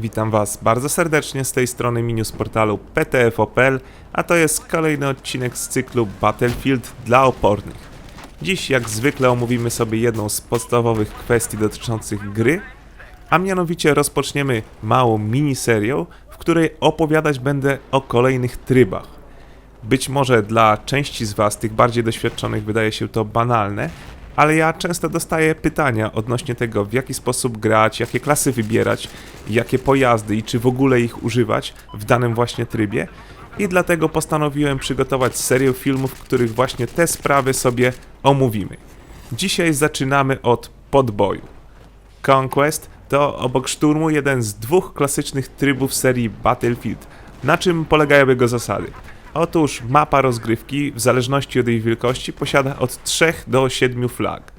Witam Was bardzo serdecznie z tej strony menu z portalu PTF.pl, a to jest kolejny odcinek z cyklu Battlefield dla opornych. Dziś jak zwykle omówimy sobie jedną z podstawowych kwestii dotyczących gry, a mianowicie rozpoczniemy małą miniserią, w której opowiadać będę o kolejnych trybach. Być może dla części z Was, tych bardziej doświadczonych, wydaje się to banalne, ale ja często dostaję pytania odnośnie tego, w jaki sposób grać, jakie klasy wybierać, jakie pojazdy i czy w ogóle ich używać w danym właśnie trybie. I dlatego postanowiłem przygotować serię filmów, w których właśnie te sprawy sobie omówimy. Dzisiaj zaczynamy od podboju. Conquest to obok szturmu jeden z dwóch klasycznych trybów serii Battlefield. Na czym polegają jego zasady? Otóż mapa rozgrywki, w zależności od jej wielkości, posiada od 3 do 7 flag.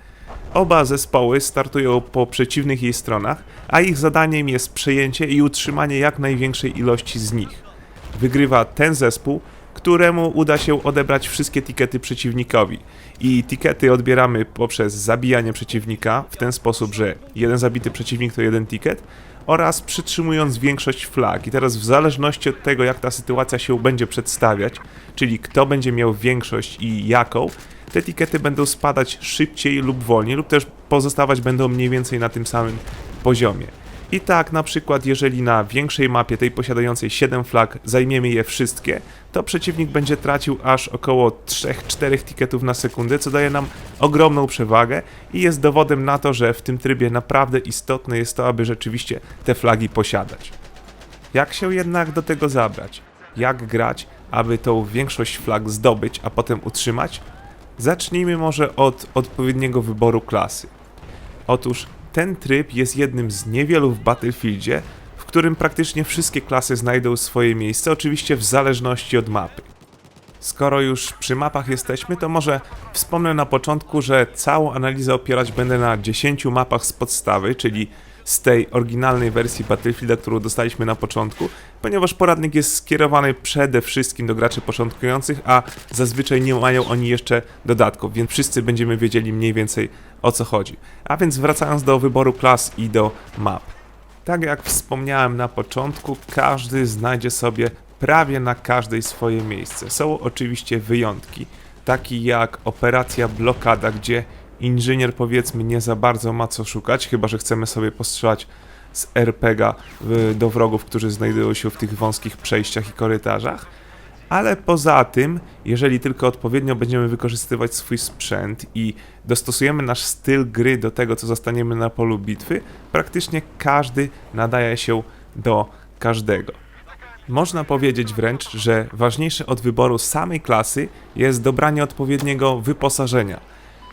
Oba zespoły startują po przeciwnych jej stronach, a ich zadaniem jest przejęcie i utrzymanie jak największej ilości z nich. Wygrywa ten zespół, któremu uda się odebrać wszystkie tikety przeciwnikowi. I tikety odbieramy poprzez zabijanie przeciwnika w ten sposób, że jeden zabity przeciwnik to jeden tiket oraz przytrzymując większość flag. I teraz w zależności od tego, jak ta sytuacja się będzie przedstawiać, czyli kto będzie miał większość i jaką, te tikety będą spadać szybciej lub wolniej, lub też pozostawać będą mniej więcej na tym samym poziomie. I tak, na przykład, jeżeli na większej mapie, tej posiadającej 7 flag, zajmiemy je wszystkie, to przeciwnik będzie tracił aż około 3-4 tiketów na sekundę, co daje nam ogromną przewagę i jest dowodem na to, że w tym trybie naprawdę istotne jest to, aby rzeczywiście te flagi posiadać. Jak się jednak do tego zabrać? Jak grać, aby tą większość flag zdobyć, a potem utrzymać? Zacznijmy może od odpowiedniego wyboru klasy. Otóż ten tryb jest jednym z niewielu w Battlefieldzie, w którym praktycznie wszystkie klasy znajdą swoje miejsce, oczywiście w zależności od mapy. Skoro już przy mapach jesteśmy, to może wspomnę na początku, że całą analizę opierać będę na 10 mapach z podstawy, czyli z tej oryginalnej wersji Battlefielda, którą dostaliśmy na początku, ponieważ poradnik jest skierowany przede wszystkim do graczy początkujących, a zazwyczaj nie mają oni jeszcze dodatków, więc wszyscy będziemy wiedzieli mniej więcej o co chodzi. A więc wracając do wyboru klas i do map. Tak jak wspomniałem na początku, każdy znajdzie sobie prawie na każdej swoje miejsce. Są oczywiście wyjątki, taki jak operacja blokada, gdzie inżynier powiedzmy nie za bardzo ma co szukać, chyba że chcemy sobie postrzelać z RPGa do wrogów, którzy znajdują się w tych wąskich przejściach i korytarzach. Ale poza tym, jeżeli tylko odpowiednio będziemy wykorzystywać swój sprzęt i dostosujemy nasz styl gry do tego, co zostaniemy na polu bitwy, praktycznie każdy nadaje się do każdego. Można powiedzieć wręcz, że ważniejsze od wyboru samej klasy jest dobranie odpowiedniego wyposażenia.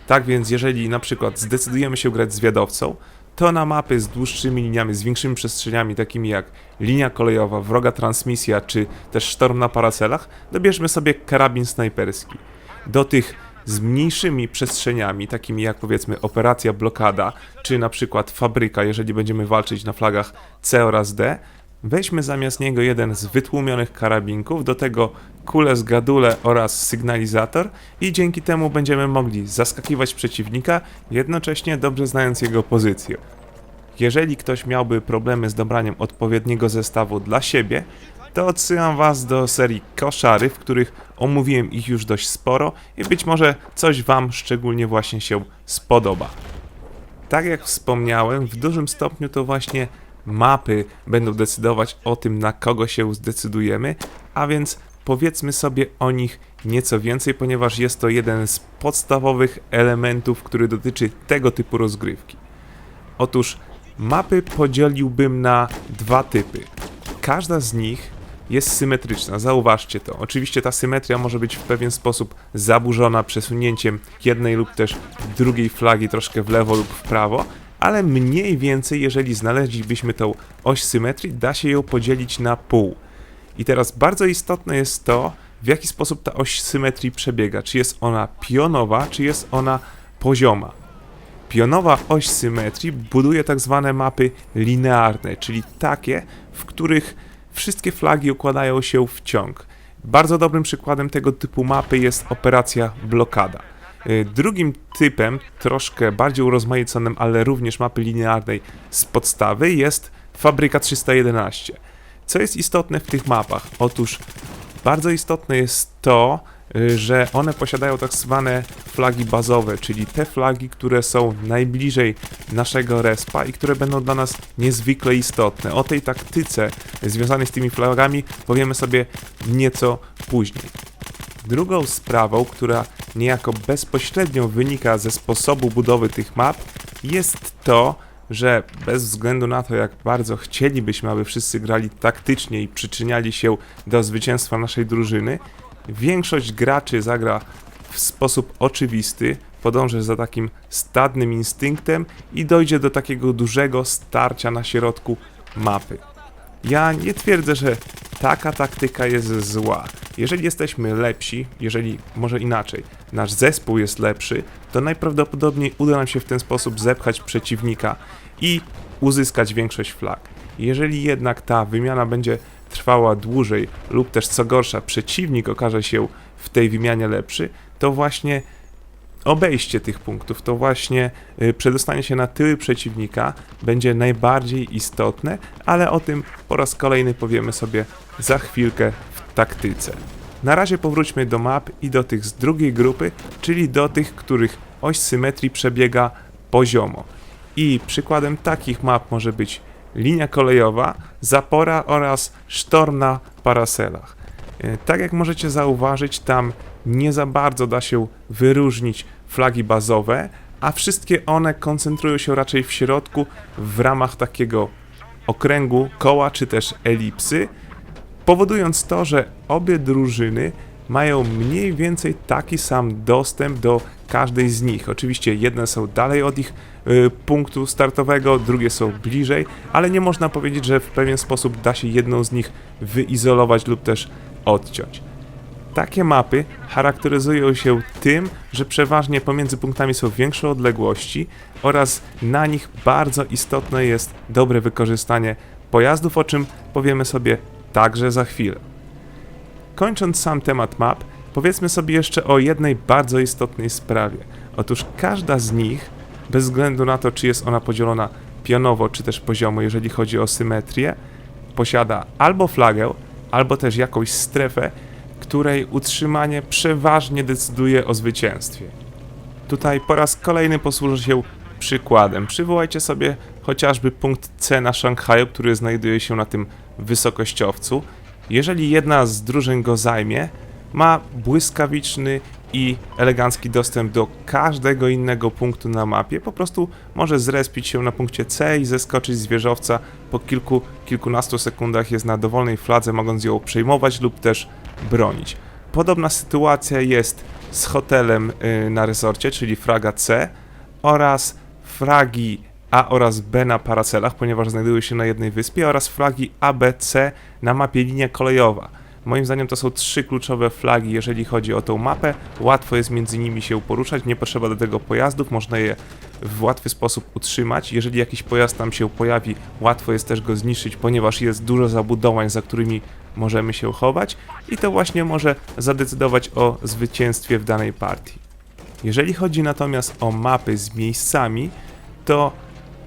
Tak więc, jeżeli na przykład zdecydujemy się grać zwiadowcą, to na mapy z dłuższymi liniami, z większymi przestrzeniami, takimi jak linia kolejowa, wroga transmisja czy też sztorm na paracelach, dobierzmy sobie karabin snajperski. Do tych z mniejszymi przestrzeniami, takimi jak powiedzmy operacja blokada, czy na przykład fabryka, jeżeli będziemy walczyć na flagach C oraz D, weźmy zamiast niego jeden z wytłumionych karabinków, do tego kulę z gadule oraz sygnalizator i dzięki temu będziemy mogli zaskakiwać przeciwnika, jednocześnie dobrze znając jego pozycję. Jeżeli ktoś miałby problemy z dobraniem odpowiedniego zestawu dla siebie, to odsyłam Was do serii koszary, w których omówiłem ich już dość sporo i być może coś Wam szczególnie właśnie się spodoba. Tak jak wspomniałem, w dużym stopniu to właśnie mapy będą decydować o tym, na kogo się zdecydujemy, a więc powiedzmy sobie o nich nieco więcej, ponieważ jest to jeden z podstawowych elementów, który dotyczy tego typu rozgrywki. Otóż mapy podzieliłbym na dwa typy. Każda z nich jest symetryczna, zauważcie to. Oczywiście ta symetria może być w pewien sposób zaburzona przesunięciem jednej lub też drugiej flagi troszkę w lewo lub w prawo, ale mniej więcej, jeżeli znaleźlibyśmy tą oś symetrii, da się ją podzielić na pół. I teraz bardzo istotne jest to, w jaki sposób ta oś symetrii przebiega. Czy jest ona pionowa, czy jest ona pozioma. Pionowa oś symetrii buduje tak zwane mapy linearne, czyli takie, w których wszystkie flagi układają się w ciąg. Bardzo dobrym przykładem tego typu mapy jest operacja blokada. Y, Drugim typem, troszkę bardziej urozmaiconym, ale również mapy linearnej z podstawy jest Fabryka 311. Co jest istotne w tych mapach? Otóż bardzo istotne jest to, y, że one posiadają tak zwane flagi bazowe, czyli te flagi, które są najbliżej naszego respa i które będą dla nas niezwykle istotne. O tej taktyce związanej z tymi flagami powiemy sobie nieco później. Drugą sprawą, która niejako bezpośrednio wynika ze sposobu budowy tych map, jest to, że bez względu na to, jak bardzo chcielibyśmy, aby wszyscy grali taktycznie i przyczyniali się do zwycięstwa naszej drużyny, większość graczy zagra w sposób oczywisty, podąży za takim stadnym instynktem i dojdzie do takiego dużego starcia na środku mapy. Ja nie twierdzę, że taka taktyka jest zła. Jeżeli jesteśmy lepsi, jeżeli może inaczej, nasz zespół jest lepszy, to najprawdopodobniej uda nam się w ten sposób zepchać przeciwnika i uzyskać większość flag. Jeżeli jednak ta wymiana będzie trwała dłużej, lub też co gorsza, przeciwnik okaże się w tej wymianie lepszy, to właśnie obejście tych punktów, to właśnie y, przedostanie się na tyły przeciwnika będzie najbardziej istotne, ale o tym po raz kolejny powiemy sobie za chwilkę w taktyce. Na razie powróćmy do map i do tych z drugiej grupy, czyli do tych, których oś symetrii przebiega poziomo. I przykładem takich map może być linia kolejowa, zapora oraz sztorm na paraselach. E, Tak jak możecie zauważyć, tam nie za bardzo da się wyróżnić flagi bazowe, a wszystkie one koncentrują się raczej w środku w ramach takiego okręgu, koła czy też elipsy, powodując to, że obie drużyny mają mniej więcej taki sam dostęp do każdej z nich. Oczywiście jedne są dalej od ich y, punktu startowego, drugie są bliżej, ale nie można powiedzieć, że w pewien sposób da się jedną z nich wyizolować lub też odciąć. Takie mapy charakteryzują się tym, że przeważnie pomiędzy punktami są większe odległości oraz na nich bardzo istotne jest dobre wykorzystanie pojazdów, o czym powiemy sobie także za chwilę. Kończąc sam temat map, powiedzmy sobie jeszcze o jednej bardzo istotnej sprawie. Otóż każda z nich, bez względu na to, czy jest ona podzielona pionowo, czy też poziomo, jeżeli chodzi o symetrię, posiada albo flagę, albo też jakąś strefę, której utrzymanie przeważnie decyduje o zwycięstwie. Tutaj po raz kolejny posłużę się przykładem. Przywołajcie sobie chociażby punkt C na Szanghaju, który znajduje się na tym wysokościowcu. Jeżeli jedna z drużyn go zajmie, ma błyskawiczny i elegancki dostęp do każdego innego punktu na mapie. Po prostu może zrespić się na punkcie C i zeskoczyć z wieżowca. Po kilku, kilkunastu sekundach jest na dowolnej fladze, mogąc ją przejmować lub też bronić. Podobna sytuacja jest z hotelem y, na resorcie, czyli fraga C oraz fragi A oraz B na paracelach, ponieważ znajdują się na jednej wyspie, oraz flagi A, B, C na mapie linia kolejowa. Moim zdaniem to są trzy kluczowe flagi, jeżeli chodzi o tą mapę. Łatwo jest między nimi się poruszać, nie potrzeba do tego pojazdów, można je w łatwy sposób utrzymać. Jeżeli jakiś pojazd tam się pojawi, łatwo jest też go zniszczyć, ponieważ jest dużo zabudowań, za którymi możemy się chować i to właśnie może zadecydować o zwycięstwie w danej partii. Jeżeli chodzi natomiast o mapy z miejscami, to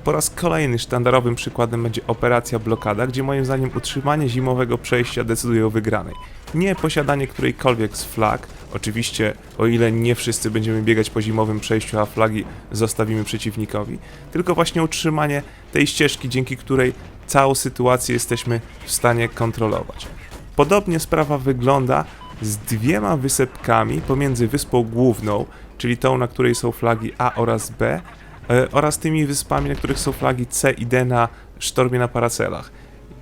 po raz kolejny sztandarowym przykładem będzie operacja blokada, gdzie moim zdaniem utrzymanie zimowego przejścia decyduje o wygranej. Nie posiadanie którejkolwiek z flag, oczywiście o ile nie wszyscy będziemy biegać po zimowym przejściu, a flagi zostawimy przeciwnikowi, tylko właśnie utrzymanie tej ścieżki, dzięki której całą sytuację jesteśmy w stanie kontrolować. Podobnie sprawa wygląda z dwiema wysepkami pomiędzy wyspą główną, czyli tą, na której są flagi A oraz B, oraz tymi wyspami, na których są flagi C i D na sztormie na paracelach.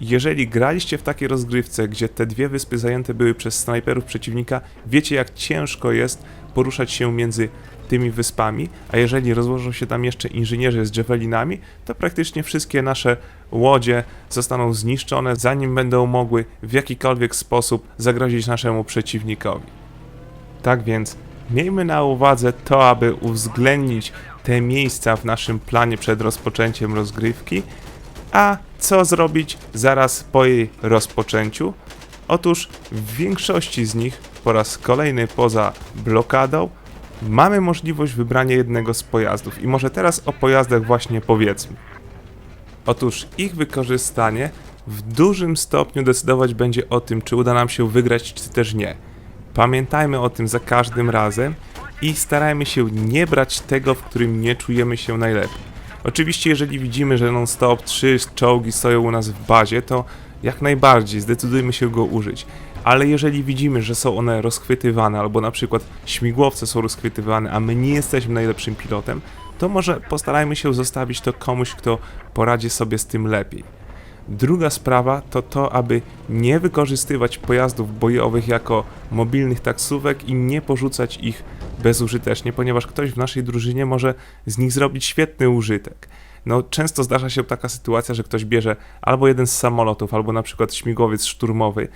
Jeżeli graliście w takiej rozgrywce, gdzie te dwie wyspy zajęte były przez snajperów przeciwnika, wiecie jak ciężko jest poruszać się między tymi wyspami, a jeżeli rozłożą się tam jeszcze inżynierzy z javelinami, to praktycznie wszystkie nasze łodzie zostaną zniszczone, zanim będą mogły w jakikolwiek sposób zagrozić naszemu przeciwnikowi. Tak więc miejmy na uwadze to, aby uwzględnić te miejsca w naszym planie przed rozpoczęciem rozgrywki, a co zrobić zaraz po jej rozpoczęciu? Otóż w większości z nich po raz kolejny poza blokadą mamy możliwość wybrania jednego z pojazdów i może teraz o pojazdach właśnie powiedzmy. Otóż ich wykorzystanie w dużym stopniu decydować będzie o tym, czy uda nam się wygrać, czy też nie. Pamiętajmy o tym za każdym razem i starajmy się nie brać tego, w którym nie czujemy się najlepiej. Oczywiście, jeżeli widzimy, że non-stop trzy czołgi stoją u nas w bazie, to jak najbardziej zdecydujmy się go użyć. Ale jeżeli widzimy, że są one rozchwytywane, albo na przykład śmigłowce są rozchwytywane, a my nie jesteśmy najlepszym pilotem, to może postarajmy się zostawić to komuś, kto poradzi sobie z tym lepiej. Druga sprawa to to, aby nie wykorzystywać pojazdów bojowych jako mobilnych taksówek i nie porzucać ich bezużytecznie, ponieważ ktoś w naszej drużynie może z nich zrobić świetny użytek. No, często zdarza się taka sytuacja, że ktoś bierze albo jeden z samolotów, albo na przykład śmigłowiec szturmowy,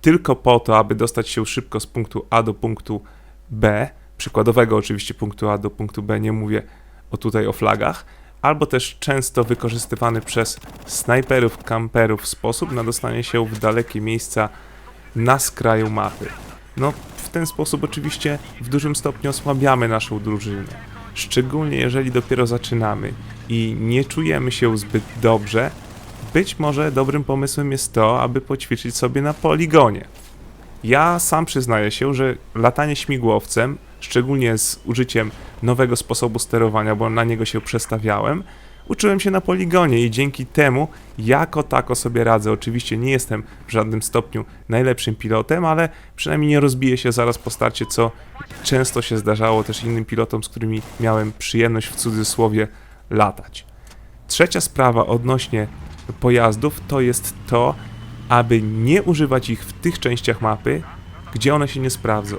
tylko po to, aby dostać się szybko z punktu A do punktu B, przykładowego oczywiście punktu A do punktu B, nie mówię o tutaj o flagach, albo też często wykorzystywany przez snajperów, kamperów sposób na dostanie się w dalekie miejsca na skraju mapy. No, ten sposób oczywiście w dużym stopniu osłabiamy naszą drużynę. Szczególnie jeżeli dopiero zaczynamy i nie czujemy się zbyt dobrze, być może dobrym pomysłem jest to, aby poćwiczyć sobie na poligonie. Ja sam przyznaję się, że latanie śmigłowcem, szczególnie z użyciem nowego sposobu sterowania, bo na niego się przestawiałem, uczyłem się na poligonie i dzięki temu jako tako sobie radzę. Oczywiście nie jestem w żadnym stopniu najlepszym pilotem, ale przynajmniej nie rozbiję się zaraz po starcie, co często się zdarzało też innym pilotom, z którymi miałem przyjemność w cudzysłowie latać. Trzecia sprawa odnośnie pojazdów to jest to, aby nie używać ich w tych częściach mapy, gdzie one się nie sprawdzą.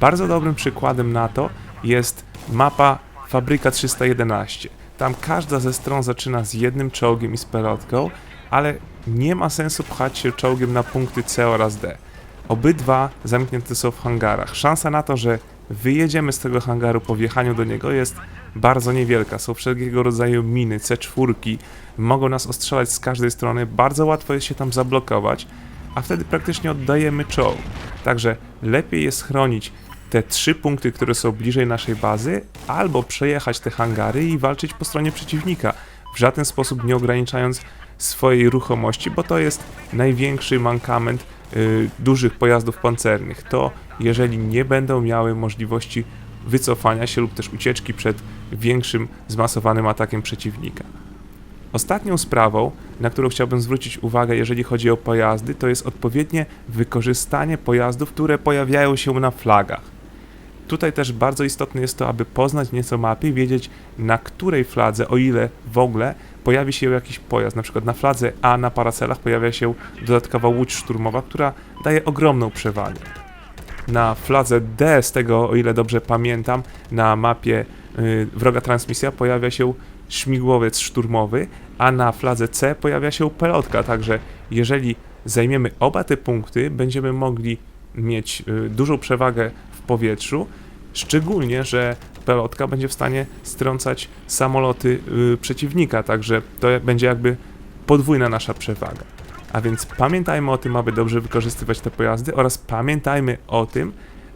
Bardzo dobrym przykładem na to jest mapa Fabryka 311. Tam każda ze stron zaczyna z jednym czołgiem i z pelotką, ale nie ma sensu pchać się czołgiem na punkty C oraz D. Obydwa zamknięte są w hangarach. Szansa na to, że wyjedziemy z tego hangaru po wjechaniu do niego jest bardzo niewielka. Są wszelkiego rodzaju miny, C4, mogą nas ostrzelać z każdej strony, bardzo łatwo jest się tam zablokować, a wtedy praktycznie oddajemy czołg. Także lepiej jest chronić te trzy punkty, które są bliżej naszej bazy, albo przejechać te hangary i walczyć po stronie przeciwnika, w żaden sposób nie ograniczając swojej ruchomości, bo to jest największy mankament y, dużych pojazdów pancernych. To jeżeli nie będą miały możliwości wycofania się lub też ucieczki przed większym zmasowanym atakiem przeciwnika. Ostatnią sprawą, na którą chciałbym zwrócić uwagę, jeżeli chodzi o pojazdy, to jest odpowiednie wykorzystanie pojazdów, które pojawiają się na flagach. Tutaj też bardzo istotne jest to, aby poznać nieco mapy wiedzieć, na której fladze, o ile w ogóle, pojawi się jakiś pojazd. Na przykład na fladze A na paracelach pojawia się dodatkowa łódź szturmowa, która daje ogromną przewagę. Na fladze D, z tego o ile dobrze pamiętam, na mapie y, wroga transmisja pojawia się śmigłowiec szturmowy, a na fladze C pojawia się pelotka, także jeżeli zajmiemy oba te punkty, będziemy mogli mieć y, dużą przewagę powietrzu, szczególnie, że pelotka będzie w stanie strącać samoloty y, przeciwnika, także to będzie jakby podwójna nasza przewaga. A więc pamiętajmy o tym, aby dobrze wykorzystywać te pojazdy oraz pamiętajmy o tym,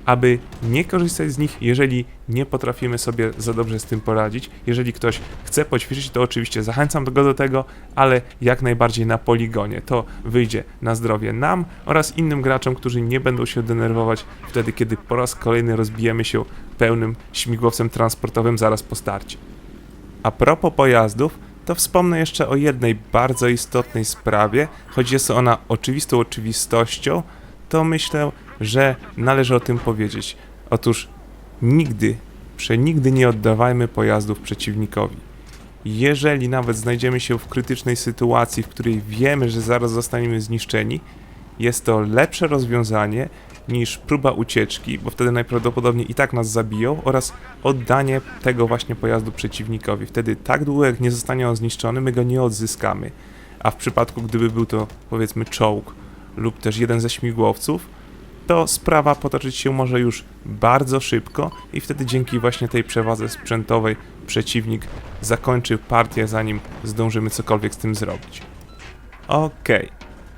aby nie korzystać z nich, jeżeli nie potrafimy sobie za dobrze z tym poradzić. Jeżeli ktoś chce poćwiczyć, to oczywiście zachęcam go do tego, ale jak najbardziej na poligonie. To wyjdzie na zdrowie nam oraz innym graczom, którzy nie będą się denerwować wtedy, kiedy po raz kolejny rozbijemy się pełnym śmigłowcem transportowym zaraz po starcie. A propos pojazdów, to wspomnę jeszcze o jednej bardzo istotnej sprawie, choć jest ona oczywistą oczywistością, to myślę, że należy o tym powiedzieć. Otóż nigdy, przenigdy nie oddawajmy pojazdów przeciwnikowi. Jeżeli nawet znajdziemy się w krytycznej sytuacji, w której wiemy, że zaraz zostaniemy zniszczeni, jest to lepsze rozwiązanie niż próba ucieczki, bo wtedy najprawdopodobniej i tak nas zabiją, oraz oddanie tego właśnie pojazdu przeciwnikowi. Wtedy tak długo jak nie zostanie on zniszczony, my go nie odzyskamy. A w przypadku, gdyby był to powiedzmy czołg lub też jeden ze śmigłowców, to sprawa potoczyć się może już bardzo szybko i wtedy dzięki właśnie tej przewadze sprzętowej przeciwnik zakończy partię, zanim zdążymy cokolwiek z tym zrobić. Okej,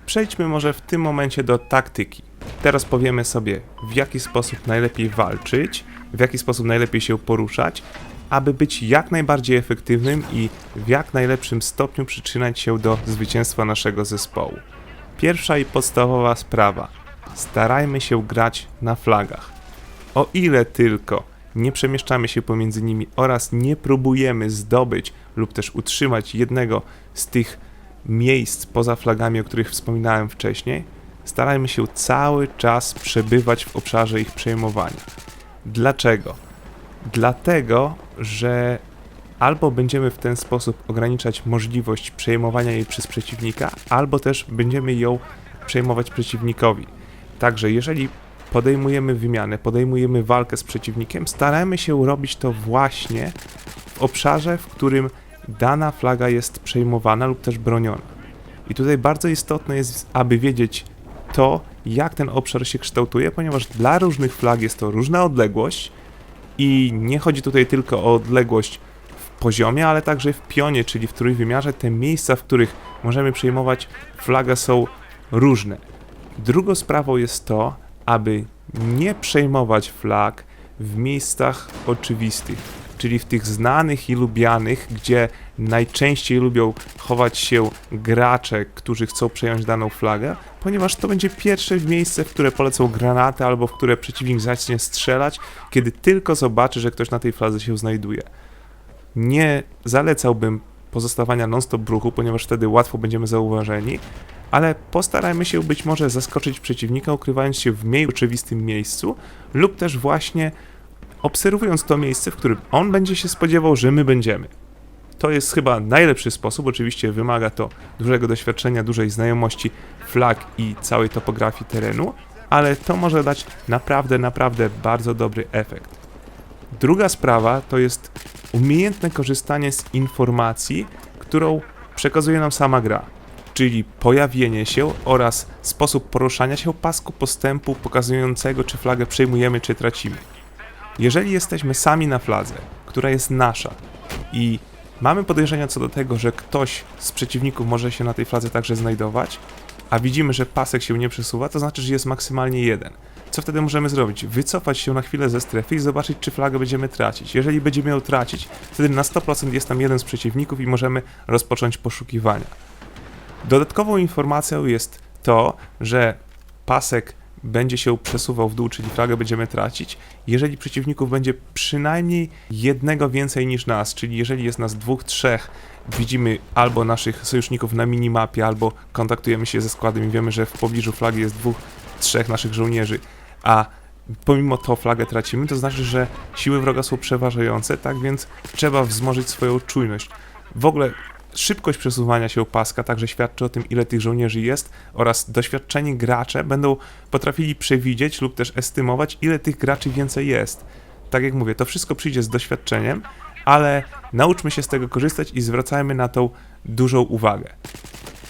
przejdźmy może w tym momencie do taktyki. Teraz powiemy sobie, w jaki sposób najlepiej walczyć, w jaki sposób najlepiej się poruszać aby być jak najbardziej efektywnym i w jak najlepszym stopniu przyczyniać się do zwycięstwa naszego zespołu. Pierwsza i podstawowa sprawa. Starajmy się grać na flagach. O ile tylko nie przemieszczamy się pomiędzy nimi oraz nie próbujemy zdobyć lub też utrzymać jednego z tych miejsc poza flagami, o których wspominałem wcześniej, starajmy się cały czas przebywać w obszarze ich przejmowania. Dlaczego? Dlatego, że albo będziemy w ten sposób ograniczać możliwość przejmowania jej przez przeciwnika, albo też będziemy ją przejmować przeciwnikowi. Także jeżeli podejmujemy wymianę, podejmujemy walkę z przeciwnikiem, staramy się robić to właśnie w obszarze, w którym dana flaga jest przejmowana lub też broniona. I tutaj bardzo istotne jest, aby wiedzieć to, jak ten obszar się kształtuje, ponieważ dla różnych flag jest to różna odległość i nie chodzi tutaj tylko o odległość w poziomie, ale także w pionie, czyli w trójwymiarze. Te miejsca, w których możemy przejmować flagę są różne. Drugą sprawą jest to, aby nie przejmować flag w miejscach oczywistych, czyli w tych znanych i lubianych, gdzie najczęściej lubią chować się gracze, którzy chcą przejąć daną flagę, ponieważ to będzie pierwsze miejsce, w które polecą granaty albo w które przeciwnik zacznie strzelać, kiedy tylko zobaczy, że ktoś na tej fladze się znajduje. Nie zalecałbym pozostawania non-stop w ruchu, ponieważ wtedy łatwo będziemy zauważeni, ale postarajmy się być może zaskoczyć przeciwnika, ukrywając się w mniej oczywistym miejscu, lub też właśnie obserwując to miejsce, w którym on będzie się spodziewał, że my będziemy. To jest chyba najlepszy sposób, oczywiście wymaga to dużego doświadczenia, dużej znajomości flag i całej topografii terenu, ale to może dać naprawdę, naprawdę bardzo dobry efekt. Druga sprawa to jest umiejętne korzystanie z informacji, którą przekazuje nam sama gra czyli pojawienie się oraz sposób poruszania się pasku postępu pokazującego, czy flagę przejmujemy, czy tracimy. Jeżeli jesteśmy sami na fladze, która jest nasza i mamy podejrzenia co do tego, że ktoś z przeciwników może się na tej fladze także znajdować, a widzimy, że pasek się nie przesuwa, to znaczy, że jest maksymalnie jeden. Co wtedy możemy zrobić? Wycofać się na chwilę ze strefy i zobaczyć, czy flagę będziemy tracić. Jeżeli będziemy ją tracić, wtedy na 100% jest tam jeden z przeciwników i możemy rozpocząć poszukiwania. Dodatkową informacją jest to, że pasek będzie się przesuwał w dół, czyli flagę będziemy tracić, jeżeli przeciwników będzie przynajmniej jednego więcej niż nas, czyli jeżeli jest nas dwóch, trzech, widzimy albo naszych sojuszników na minimapie, albo kontaktujemy się ze składem i wiemy, że w pobliżu flagi jest dwóch, trzech naszych żołnierzy, a pomimo to flagę tracimy, to znaczy, że siły wroga są przeważające, tak więc trzeba wzmożyć swoją czujność. W ogóle Szybkość przesuwania się paska także świadczy o tym, ile tych żołnierzy jest, oraz doświadczeni gracze będą potrafili przewidzieć lub też estymować, ile tych graczy więcej jest. Tak jak mówię, to wszystko przyjdzie z doświadczeniem, ale nauczmy się z tego korzystać i zwracajmy na to dużą uwagę.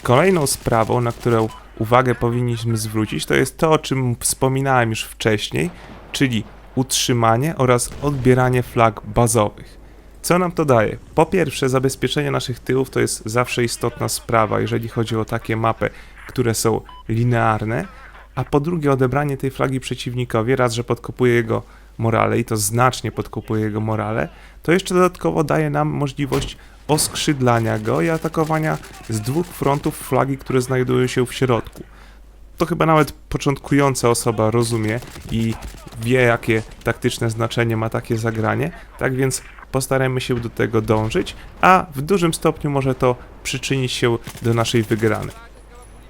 Kolejną sprawą, na którą uwagę powinniśmy zwrócić, to jest to, o czym wspominałem już wcześniej, czyli utrzymanie oraz odbieranie flag bazowych. Co nam to daje? Po pierwsze, zabezpieczenie naszych tyłów to jest zawsze istotna sprawa, jeżeli chodzi o takie mapy, które są linearne, a po drugie, odebranie tej flagi przeciwnikowi, raz, że podkopuje jego morale i to znacznie podkopuje jego morale, to jeszcze dodatkowo daje nam możliwość oskrzydlania go i atakowania z dwóch frontów flagi, które znajdują się w środku. To chyba nawet początkująca osoba rozumie i wie, jakie taktyczne znaczenie ma takie zagranie, tak więc postarajmy się do tego dążyć, a w dużym stopniu może to przyczynić się do naszej wygranej.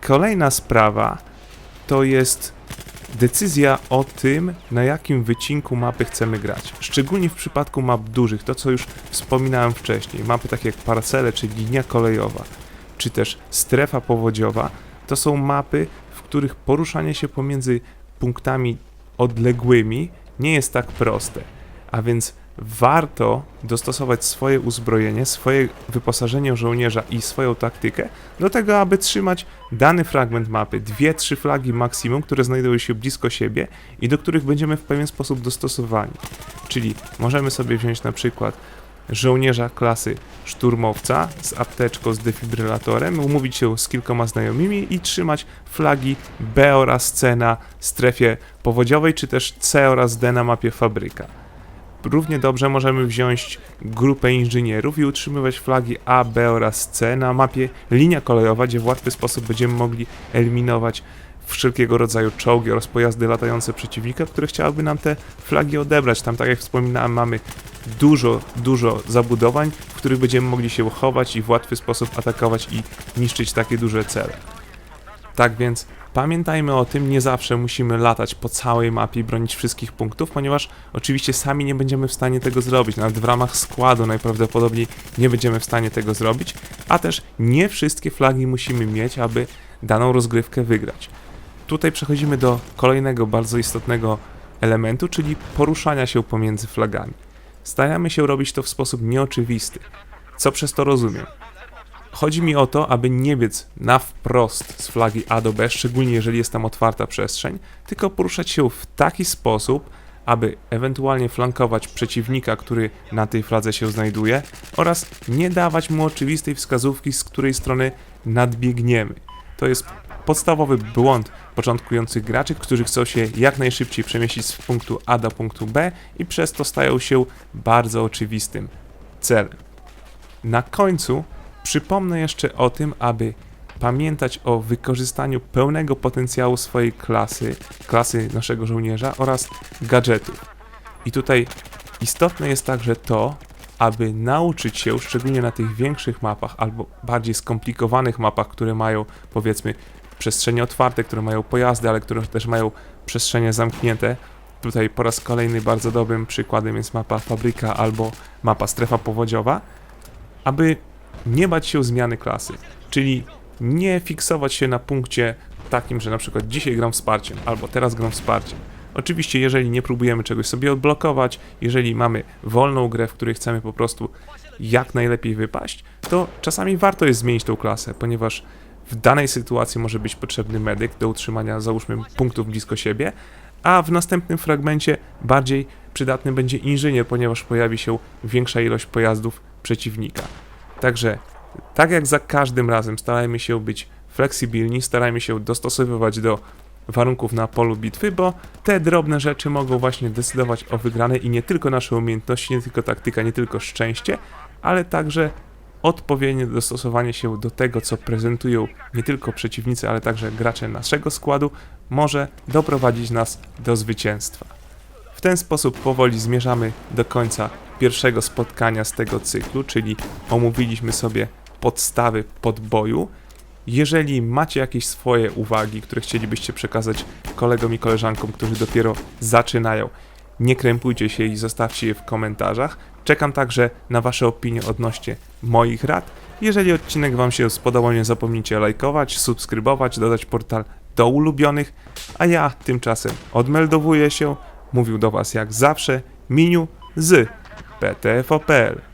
Kolejna sprawa to jest decyzja o tym, na jakim wycinku mapy chcemy grać. Szczególnie w przypadku map dużych, to co już wspominałem wcześniej, mapy takie jak parcele, czy linia kolejowa, czy też strefa powodziowa, to są mapy, w których poruszanie się pomiędzy punktami odległymi nie jest tak proste. A więc warto dostosować swoje uzbrojenie, swoje wyposażenie żołnierza i swoją taktykę do tego, aby trzymać dany fragment mapy, dwie, trzy flagi maksimum, które znajdują się blisko siebie i do których będziemy w pewien sposób dostosowani. Czyli możemy sobie wziąć na przykład żołnierza klasy szturmowca z apteczką, z defibrylatorem, umówić się z kilkoma znajomymi i trzymać flagi B oraz C na strefie powodziowej, czy też C oraz D na mapie fabryka Równie dobrze możemy wziąć grupę inżynierów i utrzymywać flagi A, B oraz C na mapie linia kolejowa, gdzie w łatwy sposób będziemy mogli eliminować wszelkiego rodzaju czołgi oraz pojazdy latające przeciwnika, które chciałyby nam te flagi odebrać. Tam, tak jak wspominałem, mamy dużo, dużo zabudowań, w których będziemy mogli się chować i w łatwy sposób atakować i niszczyć takie duże cele. Tak więc pamiętajmy o tym, nie zawsze musimy latać po całej mapie i bronić wszystkich punktów, ponieważ oczywiście sami nie będziemy w stanie tego zrobić. Nawet w ramach składu najprawdopodobniej nie będziemy w stanie tego zrobić, a też nie wszystkie flagi musimy mieć, aby daną rozgrywkę wygrać. Tutaj przechodzimy do kolejnego bardzo istotnego elementu, czyli poruszania się pomiędzy flagami. Staramy się robić to w sposób nieoczywisty. Co przez to rozumiem? Chodzi mi o to, aby nie biec na wprost z flagi A do B, szczególnie jeżeli jest tam otwarta przestrzeń, tylko poruszać się w taki sposób, aby ewentualnie flankować przeciwnika, który na tej fladze się znajduje, oraz nie dawać mu oczywistej wskazówki, z której strony nadbiegniemy. To jest podstawowy błąd początkujących graczy, którzy chcą się jak najszybciej przemieścić z punktu A do punktu B i przez to stają się bardzo oczywistym celem. Na końcu przypomnę jeszcze o tym, aby pamiętać o wykorzystaniu pełnego potencjału swojej klasy, klasy naszego żołnierza oraz gadżetów. I tutaj istotne jest także to, aby nauczyć się, szczególnie na tych większych mapach albo bardziej skomplikowanych mapach, które mają powiedzmy przestrzenie otwarte, które mają pojazdy, ale które też mają przestrzenie zamknięte. Tutaj po raz kolejny bardzo dobrym przykładem jest mapa Fabryka albo mapa Strefa Powodziowa, aby nie bać się zmiany klasy, czyli nie fiksować się na punkcie takim, że na przykład dzisiaj gram wsparciem, albo teraz gram wsparciem. Oczywiście, jeżeli nie próbujemy czegoś sobie odblokować, jeżeli mamy wolną grę, w której chcemy po prostu jak najlepiej wypaść, to czasami warto jest zmienić tą klasę, ponieważ w danej sytuacji może być potrzebny medyk do utrzymania, załóżmy, punktów blisko siebie, a w następnym fragmencie bardziej przydatny będzie inżynier, ponieważ pojawi się większa ilość pojazdów przeciwnika. Także, tak jak za każdym razem, starajmy się być fleksybilni, starajmy się dostosowywać do warunków na polu bitwy, bo te drobne rzeczy mogą właśnie decydować o wygranej i nie tylko nasze umiejętności, nie tylko taktyka, nie tylko szczęście, ale także odpowiednie dostosowanie się do tego, co prezentują nie tylko przeciwnicy, ale także gracze naszego składu, może doprowadzić nas do zwycięstwa. W ten sposób powoli zmierzamy do końca pierwszego spotkania z tego cyklu, czyli omówiliśmy sobie podstawy podboju. Jeżeli macie jakieś swoje uwagi, które chcielibyście przekazać kolegom i koleżankom, którzy dopiero zaczynają, nie krępujcie się i zostawcie je w komentarzach. Czekam także na Wasze opinie odnośnie moich rad. Jeżeli odcinek Wam się spodobał, nie zapomnijcie lajkować, subskrybować, dodać portal do ulubionych, a ja tymczasem odmeldowuję się. Mówił do Was jak zawsze Miniu z PTFOPL.